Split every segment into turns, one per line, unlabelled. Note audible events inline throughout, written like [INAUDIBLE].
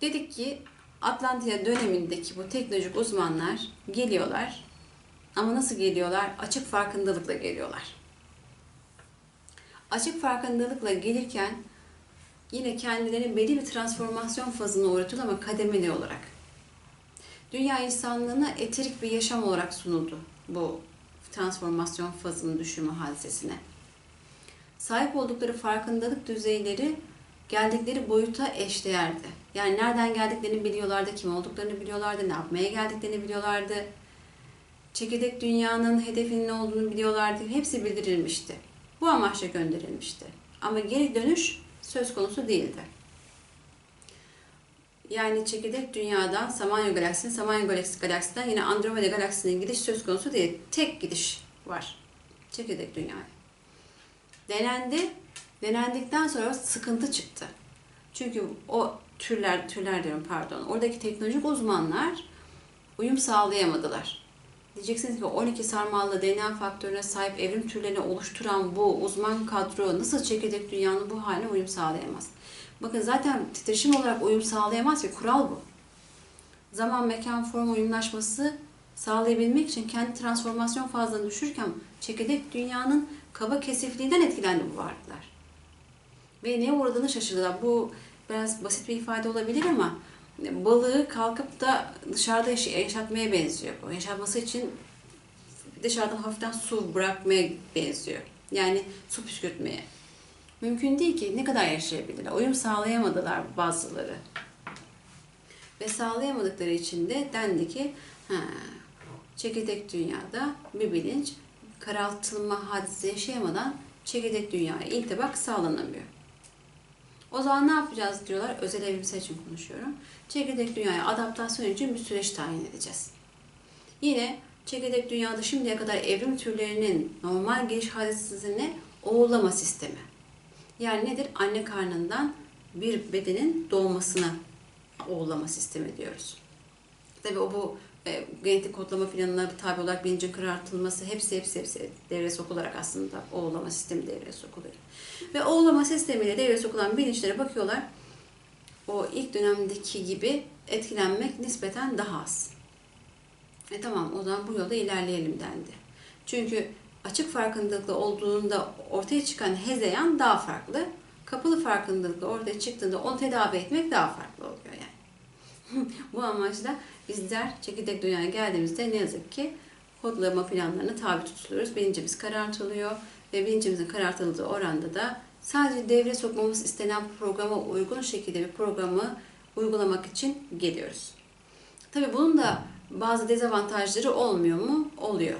Dedik ki Atlantia dönemindeki bu teknolojik uzmanlar geliyorlar. Ama nasıl geliyorlar? Açık farkındalıkla geliyorlar. Açık farkındalıkla gelirken yine kendilerini belli bir transformasyon fazına uğratıyor ama kademeli olarak. Dünya insanlığına eterik bir yaşam olarak sunuldu bu transformasyon fazının düşümü hadisesine. Sahip oldukları farkındalık düzeyleri geldikleri boyuta eşdeğerdi. Yani nereden geldiklerini biliyorlardı, kim olduklarını biliyorlardı, ne yapmaya geldiklerini biliyorlardı. Çekirdek dünyanın hedefinin ne olduğunu biliyorlardı. Hepsi bildirilmişti. Bu amaçla gönderilmişti. Ama geri dönüş söz konusu değildi. Yani çekirdek dünyadan Samanya galaksisine, Samanya galaksisi galaksisinden yine Andromeda galaksisine gidiş söz konusu değil. Tek gidiş var. Çekirdek dünyaya. Denendi. Denendikten sonra sıkıntı çıktı. Çünkü o türler, türler diyorum pardon. Oradaki teknolojik uzmanlar uyum sağlayamadılar. Diyeceksiniz ki 12 sarmallı DNA faktörüne sahip evrim türlerini oluşturan bu uzman kadro nasıl çekirdek dünyanın bu haline uyum sağlayamaz? Bakın zaten titreşim olarak uyum sağlayamaz ki kural bu. Zaman, mekan, form uyumlaşması sağlayabilmek için kendi transformasyon fazlarını düşürürken çekirdek dünyanın kaba kesifliğinden etkilendi bu varlıklar. Ve ne uğradığını şaşırdılar. Bu biraz basit bir ifade olabilir ama balığı kalkıp da dışarıda yaş- yaşatmaya benziyor. Bu yaşatması için dışarıdan hafiften su bırakmaya benziyor. Yani su püskürtmeye. Mümkün değil ki ne kadar yaşayabilirler. Uyum sağlayamadılar bazıları. Ve sağlayamadıkları için de dendi ki ha, çekirdek dünyada bir bilinç karaltılma hadise yaşayamadan çekirdek dünyaya intibak sağlanamıyor. O zaman ne yapacağız diyorlar. Özel evrimsel için konuşuyorum. Çekirdek dünyaya adaptasyon için bir süreç tayin edeceğiz. Yine çekirdek dünyada şimdiye kadar evrim türlerinin normal geliş hadisesine oğullama sistemi. Yani nedir? Anne karnından bir bedenin doğmasına oğullama sistemi diyoruz. Tabii o bu e, genetik kodlama planına tabi olarak bilincin karartılması hepsi hepsi hepsi devreye sokularak aslında oğullama sistemi devreye sokuluyor. Ve oğullama sistemiyle devreye sokulan bilinçlere bakıyorlar. O ilk dönemdeki gibi etkilenmek nispeten daha az. E tamam o zaman bu yolda ilerleyelim dendi. Çünkü açık farkındalıkla olduğunda ortaya çıkan hezeyan daha farklı. Kapalı farkındalıkla ortaya çıktığında onu tedavi etmek daha farklı oluyor yani. Bu amaçla bizler çekirdek dünyaya geldiğimizde ne yazık ki kodlama planlarına tabi tutuluyoruz. Bilincimiz karartılıyor ve bilincimizin karartıldığı oranda da sadece devre sokmamız istenen programa uygun şekilde bir programı uygulamak için geliyoruz. Tabii bunun da bazı dezavantajları olmuyor mu? Oluyor.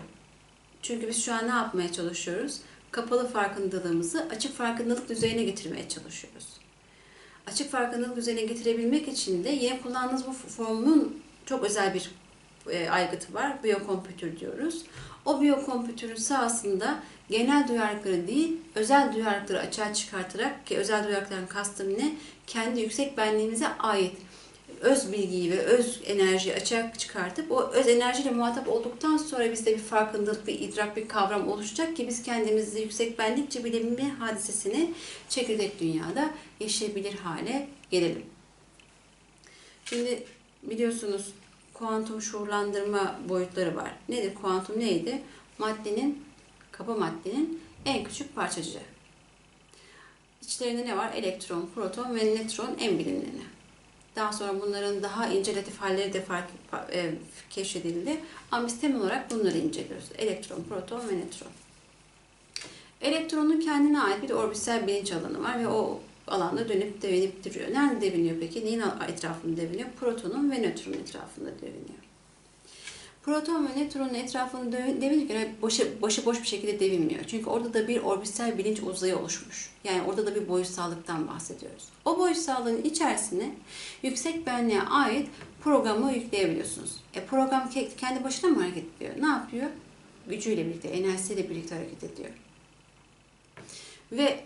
Çünkü biz şu an ne yapmaya çalışıyoruz? Kapalı farkındalığımızı açık farkındalık düzeyine getirmeye çalışıyoruz. Açık farkındalık düzeyine getirebilmek için de yine kullandığımız bu formun çok özel bir e, aygıtı var. Biyokompütür diyoruz. O biyokompütürün sahasında genel duyarlılıkları değil, özel duyarlılıkları açığa çıkartarak ki özel duyarlılıkların kastım ne? Kendi yüksek benliğimize ait öz bilgiyi ve öz enerjiyi açığa çıkartıp o öz enerjiyle muhatap olduktan sonra bizde bir farkındalık, bir idrak, bir kavram oluşacak ki biz kendimizi yüksek benlikçe bilebilme hadisesini çekirdek dünyada yaşayabilir hale gelelim. Şimdi biliyorsunuz kuantum şuurlandırma boyutları var. Nedir kuantum neydi? Maddenin, kaba maddenin en küçük parçacığı. İçlerinde ne var? Elektron, proton ve nötron en bilineni. Daha sonra bunların daha ince latif halleri de fark, e, keşfedildi. Ama biz temel olarak bunları inceliyoruz. Elektron, proton ve nötron. Elektronun kendine ait bir orbital bilinç alanı var ve o alanda dönüp devinip duruyor. Nerede deviniyor peki? Neyin etrafında deviniyor? Protonun ve nötronun etrafında deviniyor. Proton ve nötronun etrafında devinirken başı, başı boş bir şekilde devinmiyor. Çünkü orada da bir orbital bilinç uzayı oluşmuş. Yani orada da bir boyutsallıktan bahsediyoruz. O boyutsallığın içerisine yüksek benliğe ait programı yükleyebiliyorsunuz. E program kendi başına mı hareket ediyor? Ne yapıyor? Gücüyle birlikte, enerjisiyle birlikte hareket ediyor. Ve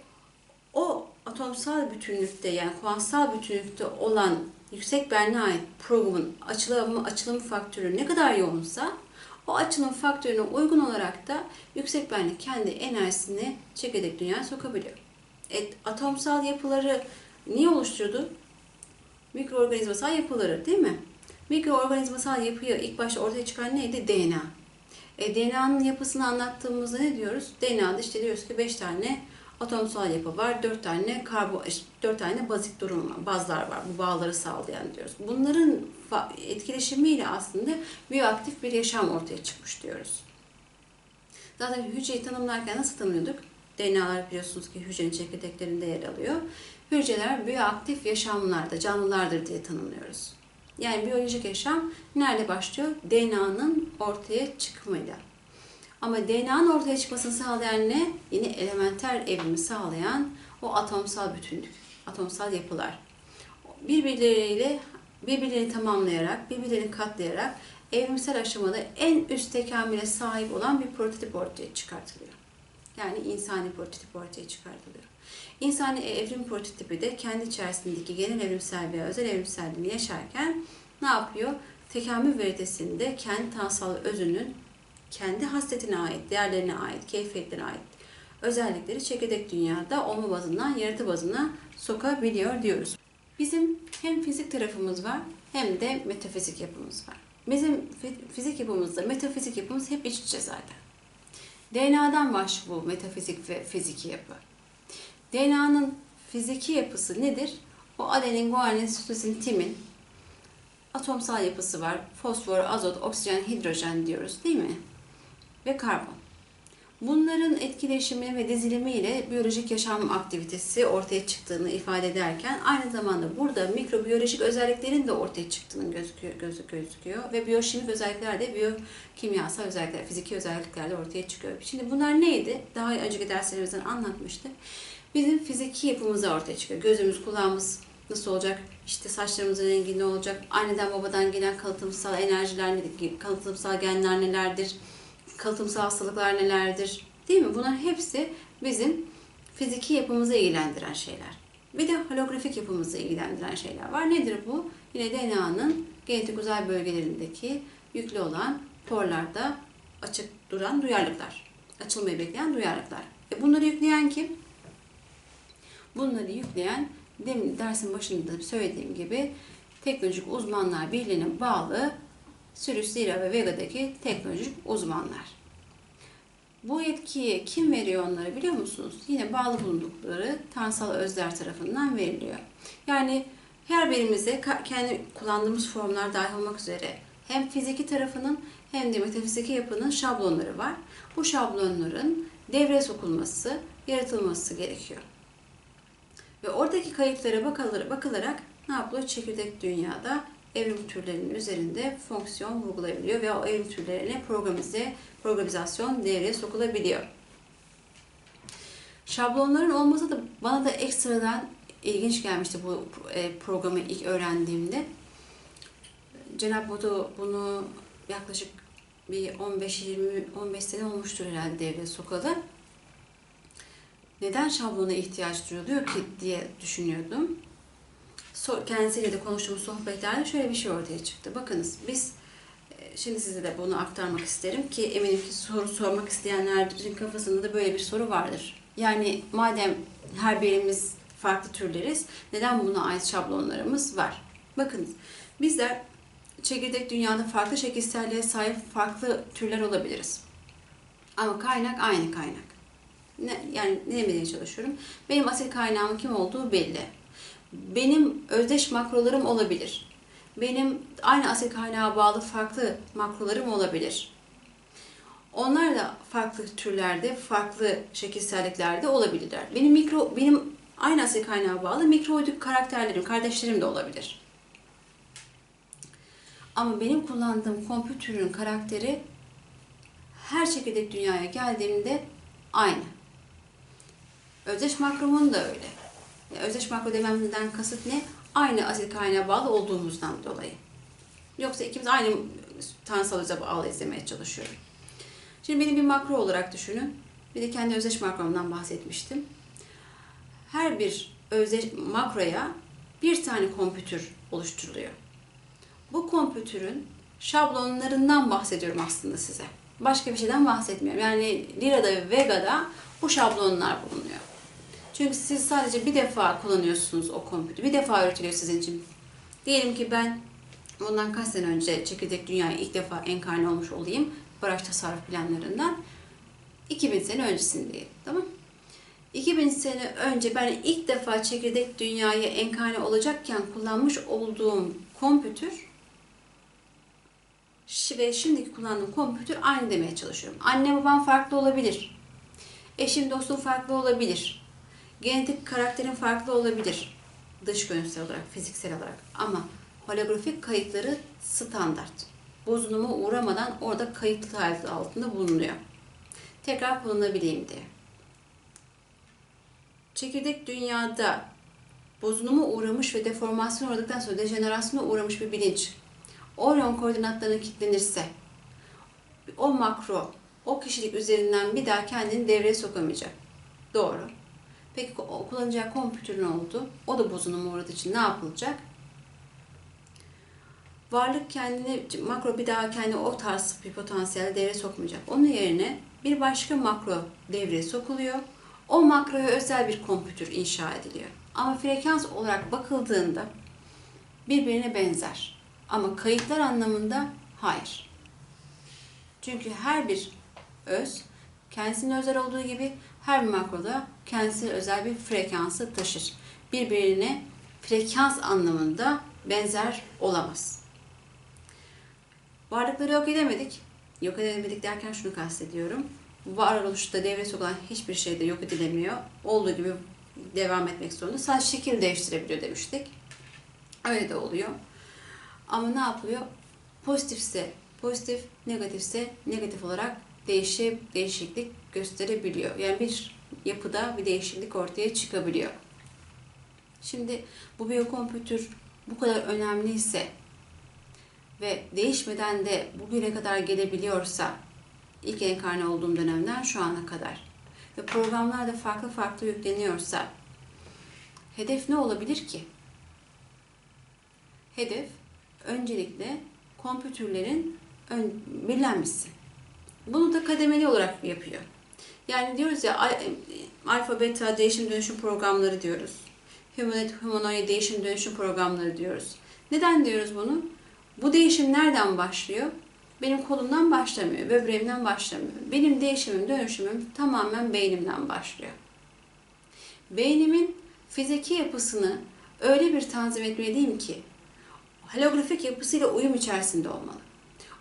o atomsal bütünlükte yani kuantsal bütünlükte olan yüksek benliğe ait programın açılımı, açılım faktörü ne kadar yoğunsa o açılım faktörüne uygun olarak da yüksek benlik kendi enerjisini çekirdek dünyaya sokabiliyor. Et, atomsal yapıları niye oluşturdu? mikroorganizmasal yapıları değil mi? Mikroorganizmasal yapıyı ilk başta ortaya çıkan neydi? DNA. E, DNA'nın yapısını anlattığımızda ne diyoruz? DNA'da işte diyoruz ki 5 tane atomsal yapı var, 4 tane karbo 4 tane bazik durum bazlar var. Bu bağları sağlayan diyoruz. Bunların etkileşimiyle aslında biyoaktif bir yaşam ortaya çıkmış diyoruz. Zaten hücreyi tanımlarken nasıl tanımlıyorduk? DNA'lar biliyorsunuz ki hücrenin çekirdeklerinde yer alıyor. Hücreler biyoaktif yaşamlarda, canlılardır diye tanımlıyoruz. Yani biyolojik yaşam nerede başlıyor? DNA'nın ortaya çıkmayla. Ama DNA'nın ortaya çıkmasını sağlayan ne? Yine elementer evrimi sağlayan o atomsal bütünlük, atomsal yapılar. Birbirleriyle birbirlerini tamamlayarak, birbirlerini katlayarak evrimsel aşamada en üst tekamüle sahip olan bir prototip ortaya çıkartılıyor. Yani insani prototip ortaya çıkartılıyor. İnsani evrim prototipi de kendi içerisindeki genel evrimsel veya özel evrimselliğini yaşarken ne yapıyor? Tekamül veritesinde kendi tanrısal özünün kendi hasletine ait, değerlerine ait, keyfiyetlerine ait özellikleri çekirdek dünyada olma bazından yaratı bazına sokabiliyor diyoruz. Bizim hem fizik tarafımız var hem de metafizik yapımız var. Bizim fi- fizik yapımızda metafizik yapımız hep iç içe zaten. DNA'dan başlıyor bu metafizik ve fiziki yapı. DNA'nın fiziki yapısı nedir? O adenin, guanin, sitozin, timin atomsal yapısı var. Fosfor, azot, oksijen, hidrojen diyoruz değil mi? Ve karbon. Bunların etkileşimi ve dizilimiyle biyolojik yaşam aktivitesi ortaya çıktığını ifade ederken aynı zamanda burada mikrobiyolojik özelliklerin de ortaya çıktığının gözüküyor, gözü- gözüküyor ve biyoşimik özellikler de biyokimyasal özellikler, fiziki özellikler de ortaya çıkıyor. Şimdi bunlar neydi? Daha önceki derslerimizden anlatmıştık. Bizim fiziki yapımız ortaya çıkıyor. Gözümüz, kulağımız nasıl olacak? İşte saçlarımızın rengi ne olacak? Anneden babadan gelen kalıtımsal enerjiler? Kalıtımsal genler nelerdir? Kalıtımsal hastalıklar nelerdir? Değil mi? Bunlar hepsi bizim fiziki yapımızı ilgilendiren şeyler. Bir de holografik yapımızı ilgilendiren şeyler var. Nedir bu? Yine DNA'nın genetik uzay bölgelerindeki yüklü olan porlarda açık duran duyarlılıklar. Açılmayı bekleyen duyarlılıklar. E bunları yükleyen kim? Bunları yükleyen demin dersin başında söylediğim gibi teknolojik uzmanlar birliğine bağlı Sirius, Lyra ve Vega'daki teknolojik uzmanlar. Bu yetkiyi kim veriyor onlara biliyor musunuz? Yine bağlı bulundukları tanrısal özler tarafından veriliyor. Yani her birimize kendi kullandığımız formlar dahil olmak üzere hem fiziki tarafının hem de metafiziki yapının şablonları var. Bu şablonların devreye sokulması, yaratılması gerekiyor. Ve oradaki kayıtlara bakılarak ne yapılıyor? Çekirdek dünyada evrim türlerinin üzerinde fonksiyon vurgulayabiliyor ve o evrim türlerine programize, programizasyon devreye sokulabiliyor. Şablonların olması da bana da ekstradan ilginç gelmişti bu e, programı ilk öğrendiğimde. Cenab-ı Modo bunu yaklaşık bir 15-20 15 sene olmuştur herhalde devreye sokalı. Neden şablona ihtiyaç duyuluyor ki diye düşünüyordum kendisiyle de konuştuğumuz sohbetlerde şöyle bir şey ortaya çıktı. Bakınız biz e, şimdi size de bunu aktarmak isterim ki eminim ki soru sormak isteyenlerin kafasında da böyle bir soru vardır. Yani madem her birimiz farklı türleriz neden buna ait şablonlarımız var? Bakınız bizler çekirdek dünyada farklı şekilselliğe sahip farklı türler olabiliriz. Ama kaynak aynı kaynak. Ne, yani ne demeye çalışıyorum? Benim asil kaynağımın kim olduğu belli benim özdeş makrolarım olabilir. Benim aynı asil kaynağa bağlı farklı makrolarım olabilir. Onlar da farklı türlerde, farklı şekilselliklerde olabilirler. Benim mikro, benim aynı asil kaynağa bağlı mikroidik karakterlerim, kardeşlerim de olabilir. Ama benim kullandığım kompütürün karakteri her çekirdek dünyaya geldiğimde aynı. Özdeş makromun da öyle. Özdeş makro dememden kasıt ne? Aynı asil kaynağa bağlı olduğumuzdan dolayı. Yoksa ikimiz aynı tanrısal öze bağlı izlemeye çalışıyorum. Şimdi beni bir makro olarak düşünün. Bir de kendi özdeş makromdan bahsetmiştim. Her bir özdeş makroya bir tane kompütür oluşturuluyor. Bu kompütürün şablonlarından bahsediyorum aslında size. Başka bir şeyden bahsetmiyorum. Yani Lira'da ve Vega'da bu şablonlar bulunuyor. Çünkü siz sadece bir defa kullanıyorsunuz o kompütür. Bir defa üretiliyor sizin için. Diyelim ki ben bundan kaç sene önce çekirdek dünyaya ilk defa enkarne olmuş olayım. Baraj tasarruf planlarından. 2000 sene öncesindeyim. Tamam 2000 sene önce ben ilk defa çekirdek dünyaya enkarne olacakken kullanmış olduğum kompütür ve şimdiki kullandığım kompütür aynı demeye çalışıyorum. Anne babam farklı olabilir. Eşim dostum farklı olabilir. Genetik karakterin farklı olabilir. Dış görünüşsel olarak, fiziksel olarak. Ama holografik kayıtları standart. Bozuluma uğramadan orada kayıtlı hali altında bulunuyor. Tekrar kullanabileyim diye. Çekirdek dünyada bozuluma uğramış ve deformasyon uğradıktan sonra dejenerasyona uğramış bir bilinç Orion koordinatlarına kilitlenirse o makro, o kişilik üzerinden bir daha kendini devreye sokamayacak. Doğru. Peki kullanacağı kompütür ne oldu? O da bozuluma uğradığı için ne yapılacak? Varlık kendini, makro bir daha kendi o tarz bir potansiyel devreye sokmayacak. Onun yerine bir başka makro devreye sokuluyor. O makroya özel bir kompütür inşa ediliyor. Ama frekans olarak bakıldığında birbirine benzer. Ama kayıtlar anlamında hayır. Çünkü her bir öz kendisine özel olduğu gibi her bir makroda kendisine özel bir frekansı taşır. Birbirine frekans anlamında benzer olamaz. Varlıkları yok edemedik. Yok edemedik derken şunu kastediyorum. Varoluşta devre sokulan hiçbir şey de yok edilemiyor. Olduğu gibi devam etmek zorunda. Sadece şekil değiştirebiliyor demiştik. Öyle de oluyor. Ama ne yapıyor? Pozitifse pozitif, negatifse negatif olarak değişip değişiklik gösterebiliyor. Yani bir yapıda bir değişiklik ortaya çıkabiliyor. Şimdi bu biyokompütür bu kadar önemliyse ve değişmeden de bugüne kadar gelebiliyorsa ilk enkarne olduğum dönemden şu ana kadar ve programlar da farklı farklı yükleniyorsa hedef ne olabilir ki? Hedef öncelikle kompütürlerin ön, birlenmesi. Bunu da kademeli olarak yapıyor. Yani diyoruz ya al- alfa beta değişim dönüşüm programları diyoruz. Humanoid, humanoid değişim dönüşüm programları diyoruz. Neden diyoruz bunu? Bu değişim nereden başlıyor? Benim kolumdan başlamıyor, böbreğimden başlamıyor. Benim değişimim, dönüşümüm tamamen beynimden başlıyor. Beynimin fiziki yapısını öyle bir tanzim etmeliyim ki holografik yapısıyla uyum içerisinde olmalı.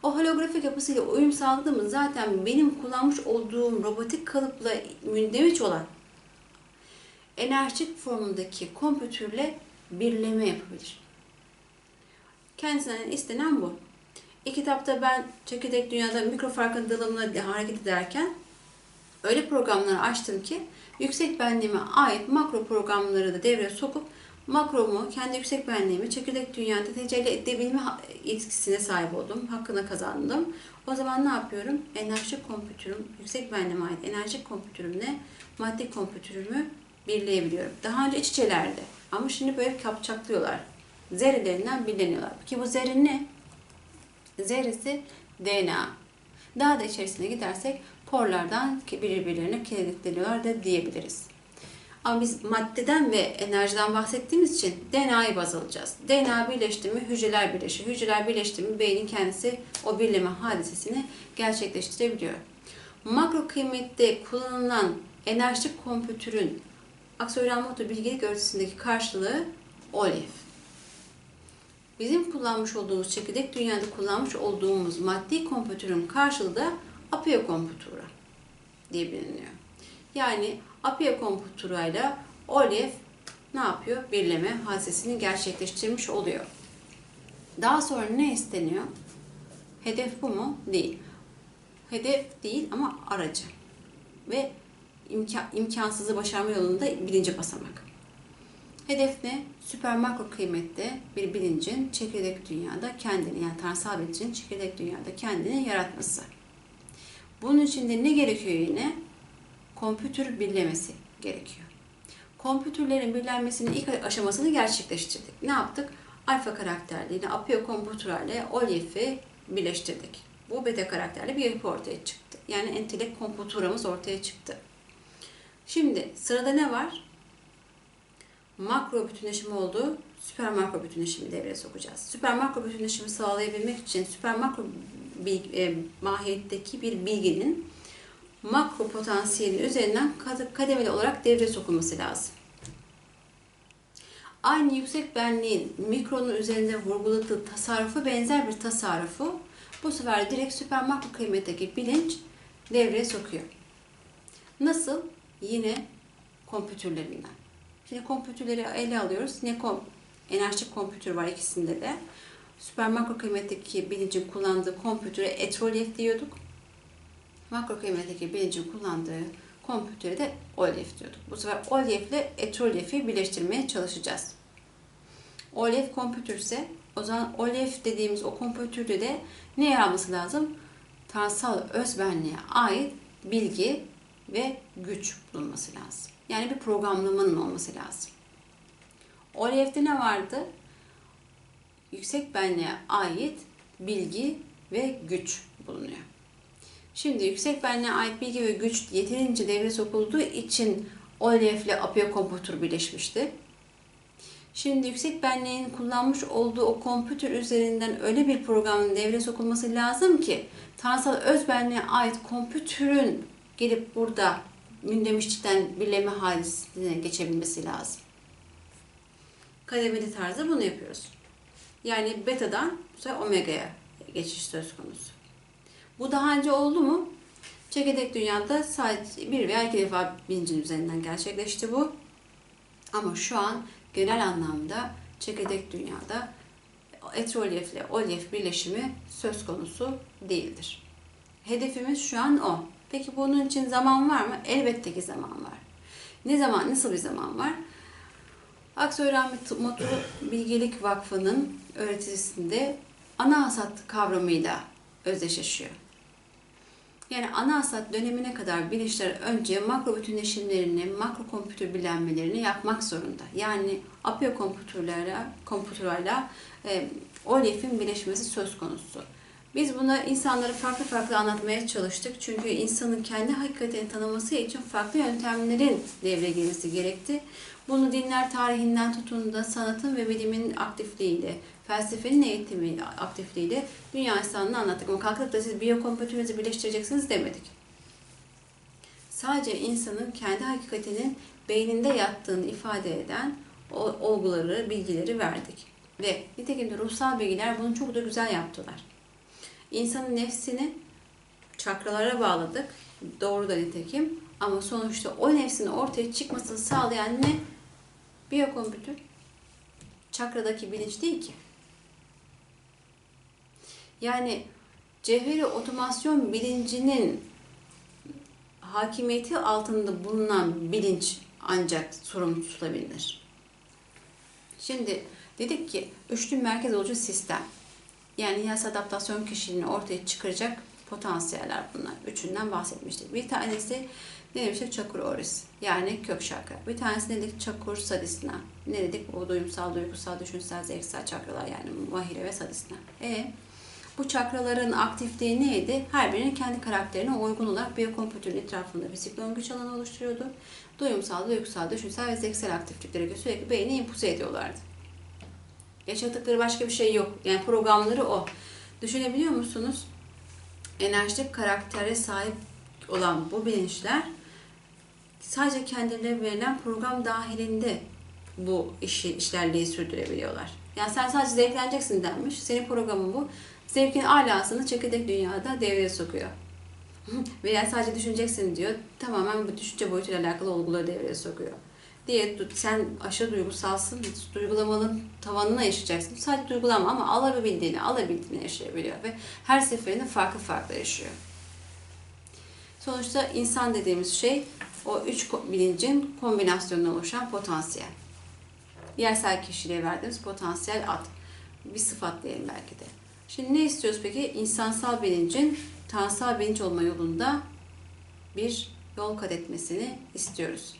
O holografik yapısıyla uyum sağladığımız zaten benim kullanmış olduğum robotik kalıpla mündeviç olan enerjik formundaki kompütürle birleme yapabilir. Kendisinden istenen bu. İlk kitapta ben çekirdek dünyada mikro farkındalığımla hareket ederken öyle programları açtım ki yüksek benliğime ait makro programları da devreye sokup makromu, kendi yüksek benliğimi çekirdek dünyada tecelli edebilme yetkisine sahip oldum. Hakkını kazandım. O zaman ne yapıyorum? Enerji kompütürüm, yüksek benliğime ait enerji kompütürümle maddi kompütürümü birleyebiliyorum. Daha önce iç içelerdi. Ama şimdi böyle kapçaklıyorlar. Zerrelerinden birleniyorlar. Ki bu zerre ne? Zerresi DNA. Daha da içerisine gidersek porlardan birbirlerine kilitleniyorlar da diyebiliriz. Ama biz maddeden ve enerjiden bahsettiğimiz için DNA'yı baz alacağız. DNA birleşti mi hücreler birleşiyor. Hücreler birleşti mi beynin kendisi o birleme hadisesini gerçekleştirebiliyor. Makro kıymette kullanılan enerjik kompütürün aksiyonel bilgilik ölçüsündeki karşılığı OLIF. Bizim kullanmış olduğumuz çekirdek dünyada kullanmış olduğumuz maddi kompütürün karşılığı da Apia kompütüra diye biliniyor. Yani Apia kompütürayla OLEF ne yapıyor? Birleme hadisesini gerçekleştirmiş oluyor. Daha sonra ne isteniyor? Hedef bu mu? Değil. Hedef değil ama aracı. Ve imkan, imkansızı başarma yolunda birinci basamak. Hedef ne? Süper makro kıymette bir bilincin çekirdek dünyada kendini yani tanrısal bilincin çekirdek dünyada kendini yaratması. Bunun için de ne gerekiyor yine? Kompütür birlemesi gerekiyor. Kompütürlerin birlenmesinin ilk aşamasını gerçekleştirdik. Ne yaptık? Alfa karakterli yine Apio kompütürlerle Olief'i birleştirdik. Bu beta karakterli bir yapı ortaya çıktı. Yani entelek kompütüramız ortaya çıktı. Şimdi sırada ne var? makro bütünleşimi olduğu süper makro bütünleşimi devreye sokacağız. Süper makro bütünleşimi sağlayabilmek için süper makro bil- e, mahiyetteki bir bilginin makro potansiyelin üzerinden kad- kademeli olarak devreye sokulması lazım. Aynı yüksek benliğin mikronun üzerinde vurguladığı tasarrufu benzer bir tasarrufu bu sefer direkt süper makro kıymetteki bilinç devreye sokuyor. Nasıl? Yine kompütürlerinden. Şimdi kompütürleri ele alıyoruz. Ne kom enerjik kompütür var ikisinde de. Süper makro kıymetteki bilincin kullandığı kompütüre etrolef diyorduk. Makro kıymetteki bilincin kullandığı kompütüre de OLEF diyorduk. Bu sefer OLEF ile etrolef'i birleştirmeye çalışacağız. OLEF kompütürse o zaman OLEF dediğimiz o kompütürde de ne yer lazım? Tanrısal özbenliğe ait bilgi ve güç bulunması lazım. Yani bir programlamanın olması lazım. OLEF'te ne vardı? Yüksek benliğe ait bilgi ve güç bulunuyor. Şimdi yüksek benliğe ait bilgi ve güç yeterince devreye sokulduğu için OLEF ile APIO kompütür birleşmişti. Şimdi yüksek benliğin kullanmış olduğu o kompütür üzerinden öyle bir programın devreye sokulması lazım ki tanrısal özbenliğe ait kompütürün gelip burada mündemişlikten birleme hadisesine geçebilmesi lazım. Kademeli tarzda bunu yapıyoruz. Yani beta'dan omega'ya geçiş söz konusu. Bu daha önce oldu mu? Çekirdek dünyada sadece bir veya iki defa bilincin üzerinden gerçekleşti bu. Ama şu an genel anlamda çekirdek dünyada etrolef ile olef birleşimi söz konusu değildir. Hedefimiz şu an o. Peki bunun için zaman var mı? Elbette ki zaman var. Ne zaman, nasıl bir zaman var? Aksoy Rahmet Motor Bilgelik Vakfı'nın öğretisinde ana hasat kavramıyla özdeşleşiyor. Yani ana hasat dönemine kadar bilinçler önce makro bütünleşimlerini, makro kompütür bilenmelerini yapmak zorunda. Yani apio kompütürlerle, kompütürlerle e, OLEF'in birleşmesi söz konusu. Biz buna insanları farklı farklı anlatmaya çalıştık. Çünkü insanın kendi hakikatini tanıması için farklı yöntemlerin devreye girmesi gerekti. Bunu dinler tarihinden tutun da sanatın ve bilimin aktifliğiyle, felsefenin eğitimi aktifliğiyle dünya insanlığını anlattık. Ama kalkıp da siz biyokompütürünüzü birleştireceksiniz demedik. Sadece insanın kendi hakikatinin beyninde yattığını ifade eden o olguları, bilgileri verdik. Ve nitekim de ruhsal bilgiler bunu çok da güzel yaptılar. İnsanın nefsini çakralara bağladık. Doğru da nitekim. Ama sonuçta o nefsin ortaya çıkmasını sağlayan ne? Biyokompütür. Çakradaki bilinç değil ki. Yani cevheri otomasyon bilincinin hakimiyeti altında bulunan bilinç ancak sorumlu tutulabilir. Şimdi dedik ki üçlü merkez olucu sistem. Yani yas adaptasyon kişiliğini ortaya çıkaracak potansiyeller bunlar. Üçünden bahsetmiştik. Bir tanesi ne demiştik? Çakur oris. Yani kök şakra. Bir tanesi ne dedik? Çakur sadisna. Ne dedik? O duyumsal, duygusal, düşünsel, zevksel çakralar yani mahire ve sadisna. E bu çakraların aktifliği neydi? Her birinin kendi karakterine uygun olarak biyokompütürün etrafında bir siklon güç alanı oluşturuyordu. Duyumsal, duygusal, düşünsel ve zevksel aktiflikleri sürekli beyni impulse ediyorlardı. Yaşadıkları başka bir şey yok. Yani programları o. Düşünebiliyor musunuz? Enerjik karaktere sahip olan bu bilinçler sadece kendilerine verilen program dahilinde bu işi işlerliği sürdürebiliyorlar. Yani sen sadece zevkleneceksin denmiş. Senin programın bu. Zevkin alasını çekirdek dünyada devreye sokuyor. [LAUGHS] Veya sadece düşüneceksin diyor. Tamamen bu düşünce boyutuyla alakalı olguları devreye sokuyor. Diye sen aşırı duygusalsın, duygulamanın tavanına yaşayacaksın. Sadece duygulama ama alabildiğini, alabildiğini yaşayabiliyor ve her seferinde farklı farklı yaşıyor. Sonuçta insan dediğimiz şey o üç bilincin kombinasyonundan oluşan potansiyel. Yersel kişiliğe verdiğimiz potansiyel ad. Bir sıfat diyelim belki de. Şimdi ne istiyoruz peki? İnsansal bilincin tanrısal bilinç olma yolunda bir yol kat etmesini istiyoruz.